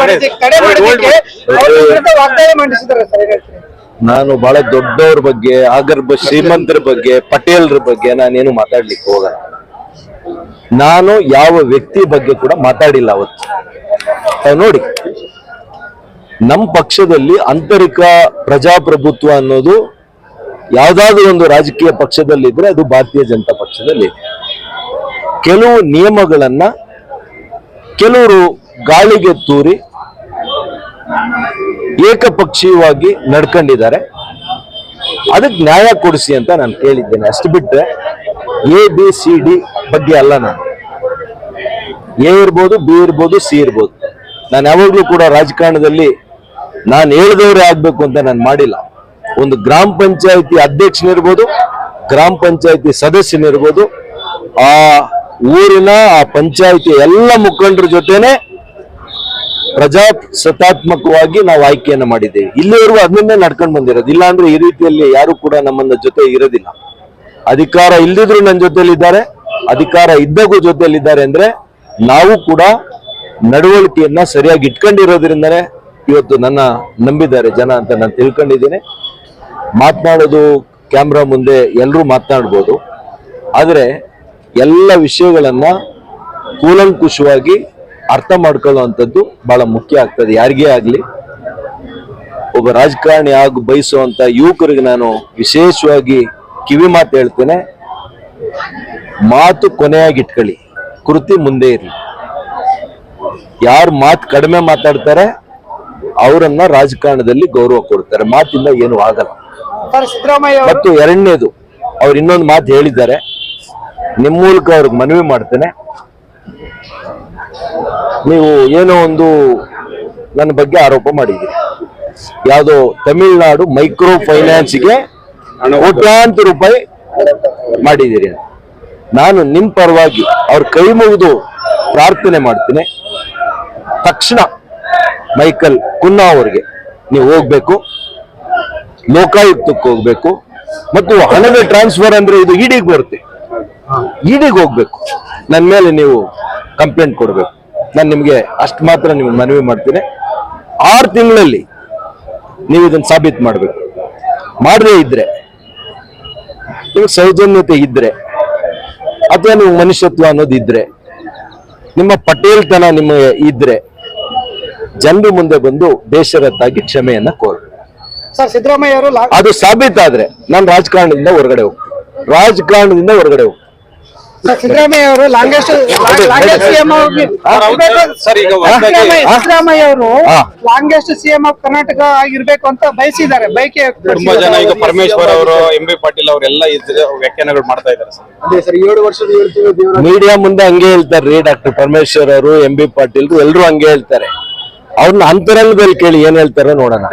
ಮಾಡೋದಕ್ಕೆ ವಾಗ್ದಾಳಿ ಮಂಡಿಸಿದ್ದಾರೆ ಸರ್ ನಾನು ಬಹಳ ದೊಡ್ಡವ್ರ ಬಗ್ಗೆ ಆಗರ್ಭ ಶ್ರೀಮಂತರ ಬಗ್ಗೆ ಪಟೇಲ್ರ ಬಗ್ಗೆ ನಾನೇನು ಮಾತಾಡ್ಲಿಕ್ಕೆ ಹೋಗಲ್ಲ. ನಾನು ಯಾವ ವ್ಯಕ್ತಿ ಬಗ್ಗೆ ಕೂಡ ಮಾತಾಡಿಲ್ಲ ಅವತ್ತು. ನೋಡಿ ನಮ್ಮ ಪಕ್ಷದಲ್ಲಿ ಆಂತರಿಕ ಪ್ರಜಾಪ್ರಭುತ್ವ ಅನ್ನೋದು ಯಾವ್ದಾದ್ರು ಒಂದು ರಾಜಕೀಯ ಪಕ್ಷದಲ್ಲಿದ್ರೆ ಅದು ಭಾರತೀಯ ಜನತಾ ಪಕ್ಷದಲ್ಲಿ ಕೆಲವು ನಿಯಮಗಳನ್ನ ಕೆಲವರು ಗಾಳಿಗೆ ತೂರಿ ಏಕಪಕ್ಷೀಯವಾಗಿ ನಡ್ಕೊಂಡಿದ್ದಾರೆ. ಅದಕ್ಕೆ ನ್ಯಾಯ ಕೊಡಿಸಿ ಅಂತ ನಾನು ಕೇಳಿದ್ದೇನೆ. ಅಷ್ಟು ಬಿಟ್ಟರೆ ಎ ಬಿ ಸಿ ಡಿ ಬಗ್ಗೆ ಅಲ್ಲ ನಾನು. ಎ ಇರ್ಬೋದು ಬಿ ಇರ್ಬೋದು ಸಿ ಇರ್ಬೋದು. ನಾನು ಯಾವಾಗಲೂ ಕೂಡ ರಾಜಕಾರಣದಲ್ಲಿ ನಾನು ಹೇಳಿದವರೇ ಆಗಬೇಕು ಅಂತ ನಾನು ಮಾಡಿಲ್ಲ. ಒಂದು ಗ್ರಾಮ ಪಂಚಾಯತಿ ಅಧ್ಯಕ್ಷನಿರ್ಬೋದು, ಗ್ರಾಮ ಪಂಚಾಯತಿ ಸದಸ್ಯನಿರ್ಬೋದು, ಆ ಊರಿನ, ಆ ಪಂಚಾಯತಿ ಎಲ್ಲ ಮುಖಂಡರ ಜೊತೆನೆ ಪ್ರಜಾಸತ್ತಾತ್ಮಕವಾಗಿ ನಾವು ಆಯ್ಕೆಯನ್ನ ಮಾಡಿದ್ದೇವೆ. ಇಲ್ಲಿವರೆಗೂ ಅದನ್ನೇ ನಡ್ಕೊಂಡು ಬಂದಿರೋದು. ಇಲ್ಲ ಅಂದ್ರೆ ಈ ರೀತಿಯಲ್ಲಿ ಯಾರು ಕೂಡ ನಮ್ಮನ್ನ ಜೊತೆ ಇರೋದಿಲ್ಲ. ಅಧಿಕಾರ ಇಲ್ದಿದ್ರು ನನ್ನ ಜೊತೆಲಿ ಇದ್ದಾರೆ ಅಧಿಕಾರ ಇದ್ದಾಗೂ ಜೊತೆಯಲ್ಲಿದ್ದಾರೆ ಅಂದ್ರೆ ನಾವು ಕೂಡ ನಡವಳಿಕೆಯನ್ನ ಸರಿಯಾಗಿ ಇಟ್ಕೊಂಡಿರೋದ್ರಿಂದನೇ ಇವತ್ತು ನನ್ನ ನಂಬಿದ್ದಾರೆ ಜನ ಅಂತ ನಾನು ತಿಳ್ಕೊಂಡಿದ್ದೀನಿ. ಮಾತನಾಡೋದು ಕ್ಯಾಮ್ರಾ ಮುಂದೆ ಎಲ್ಲರೂ ಮಾತನಾಡ್ಬೋದು. ಆದರೆ ಎಲ್ಲ ವಿಷಯಗಳನ್ನ ಕೂಲಂಕುಷವಾಗಿ ಅರ್ಥ ಮಾಡ್ಕೊಳ್ಳುವಂಥದ್ದು ಬಹಳ ಮುಖ್ಯ ಆಗ್ತದೆ. ಯಾರಿಗೇ ಆಗಲಿ? ಒಬ್ಬ ರಾಜಕಾರಣಿ ಆಗಿ ಬಯಸುವಂತ ಯುವಕರಿಗೆ ನಾನು ವಿಶೇಷವಾಗಿ ಕಿವಿ ಮಾತು ಹೇಳ್ತೇನೆ. ಮಾತು ಕೊನೆಯಾಗಿ ಇಟ್ಕೊಳ್ಳಿ. ಕೃತಿ ಮುಂದೆ ಇರಲಿ. ಯಾರು ಮಾತು ಕಡಿಮೆ ಮಾತಾಡ್ತಾರೆ ಅವರನ್ನ ರಾಜಕಾರಣದಲ್ಲಿ ಗೌರವ ಕೊಡ್ತಾರೆ. ಮಾತಿಂದ ಏನು ಆಗಲ್ಲ. ಮತ್ತು ಎರಡನೇದು ಅವ್ರು ಇನ್ನೊಂದು ಮಾತು ಹೇಳಿದ್ದಾರೆ. ನಿಮ್ಮ ಮೂಲಕ ಅವ್ರಿಗೆ ಮನವಿ ಮಾಡ್ತೇನೆ. ನೀವು ಏನೋ ಒಂದು ನನ್ನ ಬಗ್ಗೆ ಆರೋಪ ಮಾಡಿದ್ದೀರಿ. ಯಾವುದೋ ತಮಿಳುನಾಡು ಮೈಕ್ರೋ ಫೈನಾನ್ಸ್ಗೆ ಕೋಟ್ಯಾಂತರ ರೂಪಾಯಿ ಮಾಡಿದ್ದೀರಿ ನಾನು ನಿಮ್ಮ ಪರವಾಗಿ ಅವ್ರ ಕೈ ಮುಗಿದು ಪ್ರಾರ್ಥನೆ ಮಾಡ್ತೀನಿ. ತಕ್ಷಣ ಮೈಕಲ್ ಕುನ್ನಾ ಅವ್ರಿಗೆ ನೀವು ಹೋಗ್ಬೇಕು. ಲೋಕಾಯುಕ್ತಕ್ಕೆ ಹೋಗ್ಬೇಕು. ಮತ್ತು ಹಣದ ಟ್ರಾನ್ಸ್ಫರ್ ಅಂದ್ರೆ ಇದು ಇಡಿಗೆ ಬರುತ್ತೆ. ಇಡಿಗೆ ಹೋಗ್ಬೇಕು. ನನ್ನ ಮೇಲೆ ನೀವು ಕಂಪ್ಲೇಂಟ್ ಕೊಡಬೇಕು. ನಾನು ನಿಮಗೆ ಅಷ್ಟು ಮಾತ್ರ ನಿಮ್ಗೆ ಮನವಿ ಮಾಡ್ತೀನಿ. ಆರು ತಿಂಗಳಲ್ಲಿ ನೀವು ಇದನ್ನು ಸಾಬೀತು ಮಾಡಬೇಕು. ಮಾಡದೇ ಇದ್ರೆ ನೀವು ಸೌಜನ್ಯತೆ ಇದ್ರೆ ಅಥವಾ ನೀವು ಮನುಷ್ಯತ್ವ ಅನ್ನೋದು ಇದ್ರೆ ನಿಮ್ಮ ಪಟೇಲ್ತನ ನಿಮಗೆ ಇದ್ರೆ ಜನರು ಮುಂದೆ ಬಂದು ಬೇಷರತ್ತಾಗಿ ಕ್ಷಮೆಯನ್ನ ಕೋರ್ಬೇಕು ಸರ್ ಸಿದ್ದರಾಮಯ್ಯ ಅವರು ಅದು ಸಾಬೀತಾದ್ರೆ ನಾನು ರಾಜಕಾರಣದಿಂದ ಹೊರಗಡೆ ಹೋಗ್ತೀನಿ. ರಾಜಕಾರಣದಿಂದ ಹೊರಗಡೆ ಹೋಗ್ತೀನಿ. ಸಿದ್ದರಾಮಯ್ಯ ಅವರು ಲಾಂಗೆಸ್ಟ್ ಲಾಂಗೆಸ್ಟ್ ಸಿಎಂ ಸಿದ್ದರಾಮಯ್ಯ ಅವರು. ಲಾಂಗೆಸ್ಟ್ ಸಿಎಂ ಆಫ್ ಕರ್ನಾಟಕ ಆಗಿರ್ಬೇಕು ಅಂತ ಬಯಸಿದ್ದಾರೆ ಬೈಕೆ ತುಂಬಾ ಜನ ಈಗ ಪರಮೇಶ್ವರ್ ಅವರು ಎಂ ಬಿ ಪಾಟೀಲ್ ಅವರೆಲ್ಲ ವ್ಯಾಖ್ಯಾನಗಳು ಮಾಡ್ತಾ ಇದ್ದಾರೆ ಸರ್ ಮೀಡಿಯಾ ಮುಂದೆ ಹಂಗೆ ಹೇಳ್ತಾರೆ ಡಾಕ್ಟರ್ ಪರಮೇಶ್ವರ್ ಅವರು ಎಂ ಬಿ ಪಾಟೀಲ್ ಎಲ್ಲರೂ ಹಂಗೆ ಹೇಳ್ತಾರೆ ಅವ್ರನ್ನ ಅಂತರಂಗದಲ್ಲಿ ಕೇಳಿ ಏನ್ ಹೇಳ್ತಾರೋ ನೋಡೋಣ